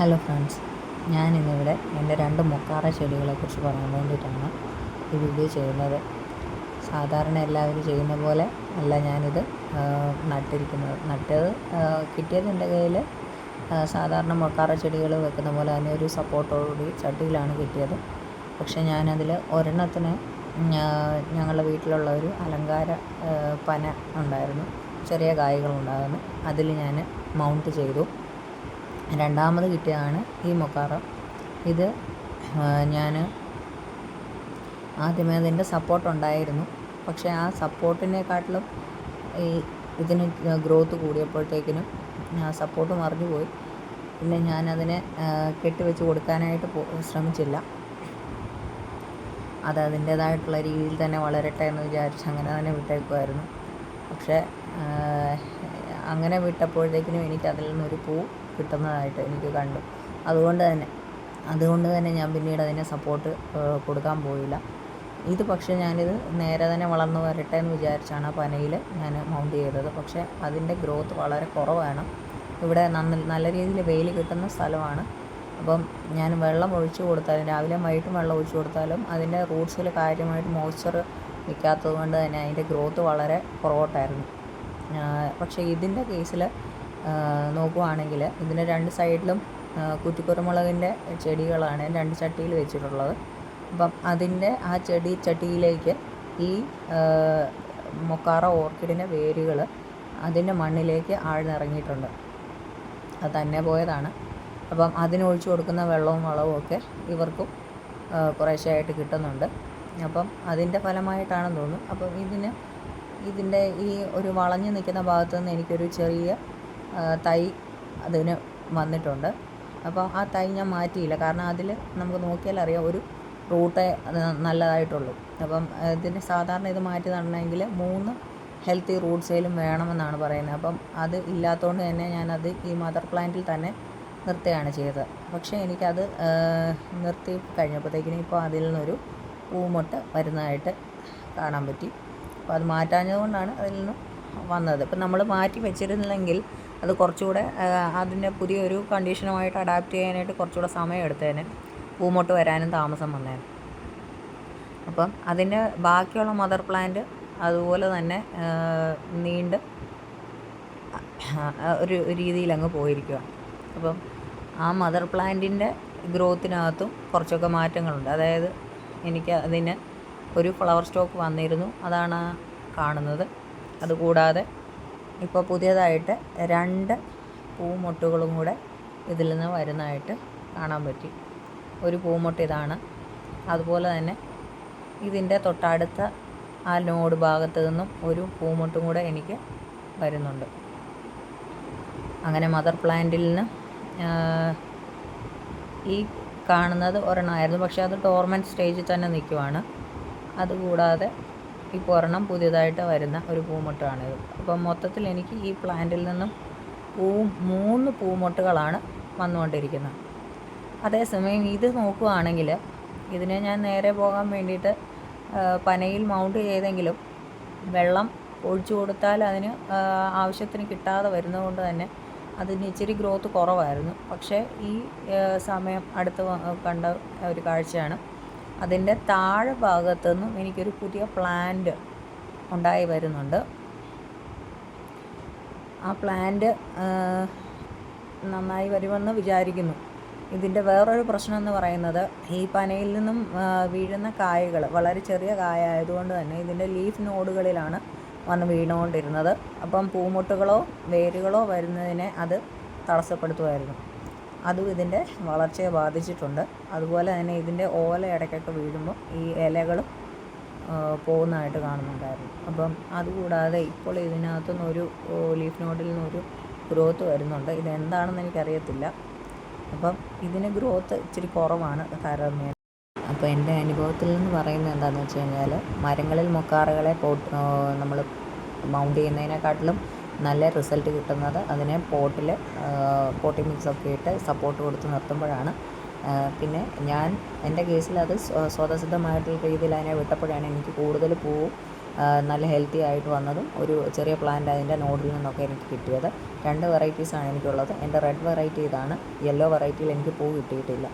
Hello friends ഞാൻ ഞാനിന്നിവിടെ എന്റെ രണ്ട് മുക്കാറ ചെടികളെക്കുറിച്ച് പറയാൻ വേണ്ടിയിട്ടാണ് ഈ വീഡിയോ ചെയ്യുന്നത്. സാധാരണ എല്ലാവരും ചെയ്യുന്ന പോലെ അല്ല ഞാനിത് നട്ടിരിക്കുന്നത്. നട്ടത് കിട്ടിയത് എന്റെ കയ്യിൽ സാധാരണ മുക്കാറ ചെടികൾ വെക്കുന്ന പോലെ തന്നെ ഒരു സപ്പോർട്ടോടുകൂടി ചട്ടിയിലാണ് കിട്ടിയത്. പക്ഷേ ഞാനതിൽ ഒരെണ്ണത്തിന് ഞങ്ങളുടെ വീട്ടിലുള്ള ഒരു അലങ്കാര പന ഉണ്ടായിരുന്നു ചെറിയ കായ്കളുണ്ടായിരുന്നു അതിൽ ഞാൻ മൗണ്ട് ചെയ്തു. രണ്ടാമത് കിട്ടിയതാണ് ഈ മൊക്കാറ. ഇത് ഞാൻ ആദ്യമേ അതിന്റെ സപ്പോർട്ട് ഉണ്ടായിരുന്നു. പക്ഷേ ആ സപ്പോർട്ടിനെക്കാട്ടിലും ഈ ഇതിന് ഗ്രോത്ത് കൂടിയപ്പോഴത്തേക്കിനും ആ സപ്പോർട്ട് മറിഞ്ഞു പോയി. പിന്നെ ഞാനതിനെ കെട്ടിവെച്ച് കൊടുക്കാനായിട്ട് ശ്രമിച്ചില്ല. അത് അതിന്റേതായിട്ടുള്ള രീതിയിൽ തന്നെ വളരട്ടെ എന്ന് വിചാരിച്ച് അങ്ങനെ തന്നെ വിട്ടേക്കുമായിരുന്നു പക്ഷേ അങ്ങനെ വിട്ടപ്പോഴത്തേക്കിനും എനിക്ക് അതിൽ നിന്നൊരു പൂ കിട്ടുന്നതായിട്ട് എനിക്ക് കണ്ടു. അതുകൊണ്ട് തന്നെ അതുകൊണ്ട് തന്നെ ഞാൻ പിന്നീട് അതിനെ സപ്പോർട്ട് കൊടുക്കാൻ പോയില്ല. ഇത് പക്ഷേ ഞാനിത് നേരെ തന്നെ വളർന്നു വരട്ടെ എന്ന് വിചാരിച്ചാണ് പനയിൽ ഞാൻ മൗണ്ട് ചെയ്തത്. പക്ഷേ അതിന്റെ ഗ്രോത്ത് വളരെ കുറവാണ്. ഇവിടെ നല്ല രീതിയിൽ വെയിൽ കിട്ടുന്ന സ്ഥലമാണ്. അപ്പം ഞാൻ വെള്ളം ഒഴിച്ചു കൊടുത്താലും രാവിലെ വൈകിട്ടും വെള്ളം ഒഴിച്ചു കൊടുത്താലും അതിന്റെ റൂട്ട്സിൽ കാര്യമായിട്ട് മോയ്സ്ചർ നിൽക്കാത്തത് കൊണ്ട് തന്നെ അതിന്റെ ഗ്രോത്ത് വളരെ പുറകോട്ടായിരുന്നു പക്ഷേ ഇതിന്റെ കേസിൽ നോക്കുവാണെങ്കിൽ ഇതിന്റെ രണ്ട് സൈഡിലും കുറ്റിക്കുരുമുളകിന്റെ ചെടികളാണ് രണ്ട് ചട്ടിയിൽ വെച്ചിട്ടുള്ളത്. അപ്പം അതിന്റെ ആ ചെടി ചട്ടിയിലേക്ക് ഈ മൊക്കാറ ഓർക്കിഡിന്റെ വേരുകൾ അതിന്റെ മണ്ണിലേക്ക് ആഴ്ന്നിറങ്ങിയിട്ടുണ്ട്. അത് തന്നെ പോയതാണ്. അപ്പം അതിനൊഴിച്ചു കൊടുക്കുന്ന വെള്ളവും വളവും ഒക്കെ ഇവർക്കും കുറേശ്ശെയായിട്ട് കിട്ടുന്നുണ്ട്. അപ്പം അതിന്റെ ഫലമായിട്ടാണെന്ന് തോന്നുന്നു. അപ്പം ഇതിന് ഇതിന്റെ ഈ ഒരു വളഞ്ഞു നിൽക്കുന്ന ഭാഗത്തു നിന്ന് എനിക്കൊരു ചെറിയ തൈ അതിന് വന്നിട്ടുണ്ട്. അപ്പോൾ ആ തൈ ഞാൻ മാറ്റിയില്ല. കാരണം അതിൽ നമുക്ക് നോക്കിയാൽ അറിയാം ഒരു റൂട്ടേ നല്ലതായിട്ടുള്ളൂ. അപ്പം ഇതിന് സാധാരണ ഇത് മാറ്റി നടണമെങ്കിൽ മൂന്ന് ഹെൽത്തി റൂട്ട്സേലും വേണമെന്നാണ് പറയുന്നത്. അപ്പം അത് ഇല്ലാത്തതുകൊണ്ട് തന്നെ ഞാനത് ഈ മദർ പ്ലാന്റിൽ തന്നെ നിർത്തുകയാണ് ചെയ്തത്. പക്ഷേ എനിക്കത് നിർത്തി കഴിഞ്ഞപ്പോഴത്തേക്കിനും ഇപ്പോൾ അതിൽ നിന്നൊരു പൂമൊട്ട് വരുന്നതായിട്ട് കാണാൻ പറ്റി. അപ്പോൾ അത് മാറ്റാഞ്ഞത് കൊണ്ടാണ് അതിൽ നിന്ന് വന്നത്. ഇപ്പം നമ്മൾ മാറ്റി വെച്ചിരുന്നില്ലെങ്കിൽ അത് കുറച്ചുകൂടെ അതിന്റെ പുതിയൊരു കണ്ടീഷനുമായിട്ട് അഡാപ്റ്റ് ചെയ്യാനായിട്ട് കുറച്ചുകൂടെ സമയം എടുത്തേനെ. പൂമൊട്ട് വരാനും താമസം വന്നേനെ. അപ്പം അതിന്റെ ബാക്കിയുള്ള മദർ പ്ലാന്റ് അതുപോലെ തന്നെ നീണ്ട് ഒരു രീതിയിൽ അങ്ങ് പോയിരിക്കുക അപ്പം ആ മദർ പ്ലാന്റിന്റെ ഗ്രോത്തിനകത്തും കുറച്ചൊക്കെ മാറ്റങ്ങളുണ്ട്. അതായത് എനിക്ക് അതിന് ഒരു ഫ്ലവർ സ്റ്റോക്ക് വന്നിരുന്നു. അതാണ് കാണുന്നത്. അതുകൂടാതെ ഇപ്പോൾ പുതിയതായിട്ട് രണ്ട് പൂമൊട്ടുകളും കൂടെ ഇതിൽ നിന്ന് വരുന്നതായിട്ട് കാണാൻ പറ്റി. ഒരു പൂമൊട്ട് ഇതാണ്. അതുപോലെ തന്നെ ഇതിന്റെ തൊട്ടടുത്ത ആ നോഡ് ഭാഗത്ത് നിന്നും ഒരു പൂമൊട്ടും കൂടെ എനിക്ക് വരുന്നുണ്ട്. അങ്ങനെ മദർ പ്ലാന്റിൽ നിന്ന് ഈ കാണുന്നത് ഒരെണ്ണമായിരുന്നു. പക്ഷേ അത് ടോർമെന്റ് സ്റ്റേജിൽ തന്നെ നിൽക്കുവാണ്. അതുകൂടാതെ ഇപ്പോൾ ഒരെണ്ണം പുതിയതായിട്ട് വരുന്ന ഒരു പൂമൊട്ടാണിത് അപ്പം മൊത്തത്തിൽ എനിക്ക് ഈ പ്ലാന്റിൽ നിന്നും പൂ മൂന്ന് പൂമൊട്ടുകളാണ് വന്നുകൊണ്ടിരിക്കുന്നത്. അതേസമയം ഇത് നോക്കുകയാണെങ്കിൽ ഇതിനെ ഞാൻ നേരെ പോകാൻ വേണ്ടിയിട്ട് പനയിൽ മൗണ്ട് ചെയ്തെങ്കിലും വെള്ളം ഒഴിച്ചു കൊടുത്താൽ അതിന് ആവശ്യത്തിന് കിട്ടാതെ വരുന്നതുകൊണ്ട് തന്നെ അതിന് ഇച്ചിരി ഗ്രോത്ത് കുറവായിരുന്നു. പക്ഷേ ഈ സമയം അടുത്ത് കണ്ട ഒരു കാഴ്ചയാണ്. അതിന്റെ താഴെ ഭാഗത്തു നിന്നും എനിക്കൊരു പുതിയ പ്ലാന്റ് ഉണ്ടായി വരുന്നുണ്ട്. ആ പ്ലാന്റ് നന്നായി വരുമെന്ന് വിചാരിക്കുന്നു. ഇതിന്റെ വേറൊരു പ്രശ്നം എന്ന് പറയുന്നത് ഈ പനയിൽ നിന്നും വീഴുന്ന കായകൾ വളരെ ചെറിയ കായ ആയതുകൊണ്ട് തന്നെ ഇതിന്റെ ലീഫ് നോഡുകളിലാണ് വന്ന് വീണുകൊണ്ടിരുന്നത്. അപ്പം പൂമുട്ടുകളോ വേരുകളോ വരുന്നതിനെ അത് തടസ്സപ്പെടുത്തുമായിരുന്നു. അതും ഇതിന്റെ വളർച്ചയെ ബാധിച്ചിട്ടുണ്ട്. അതുപോലെ തന്നെ ഇതിന്റെ ഓല ഇടയ്ക്കൊക്കെ വീഴുമ്പോൾ ഈ ഇലകളും പോകുന്നതായിട്ട് കാണുന്നുണ്ടായിരുന്നു. അപ്പം അതുകൂടാതെ ഇപ്പോൾ ഇതിനകത്തുനിന്ന് ഒരു ലീഫ് നോഡിൽ നിന്നൊരു ഗ്രോത്ത് വരുന്നുണ്ട്. ഇതെന്താണെന്ന് എനിക്കറിയത്തില്ല. അപ്പം ഇതിന് ഗ്രോത്ത് ഇച്ചിരി കുറവാണ് താരതമ്യേന അപ്പോൾ എന്റെ അനുഭവത്തിൽ നിന്ന് പറയുന്നത് എന്താണെന്ന് വെച്ച് കഴിഞ്ഞാൽ മരങ്ങളിൽ മുക്കാറുകളെ പോട്ട് നമ്മൾ മൗണ്ട് ചെയ്യുന്നതിനെക്കാട്ടിലും നല്ല റിസൾട്ട് കിട്ടുന്നത് അതിനെ പോട്ടിൽ പോട്ടി മിക്സൊക്കെ ഇട്ട് സപ്പോർട്ട് കൊടുത്ത് നിർത്തുമ്പോഴാണ്. പിന്നെ ഞാൻ എന്റെ കേസിൽ അത് സ്വ- സ്വതസിദ്ധമായിട്ടുള്ള രീതിയിൽ അതിനെ വിട്ടപ്പോഴാണ് എനിക്ക് കൂടുതൽ പൂവും നല്ല ഹെൽത്തി ആയിട്ട് വന്നതും ഒരു ചെറിയ പ്ലാന്റ് അതിന്റെ നോഡിൽ നിന്നൊക്കെ എനിക്ക് കിട്ടിയത്. രണ്ട് വെറൈറ്റീസാണ് എനിക്കുള്ളത്. എന്റെ റെഡ് വെറൈറ്റി ഇതാണ്. യെല്ലോ വെറൈറ്റിയിൽ എനിക്ക് പൂ കിട്ടിയിട്ടില്ല.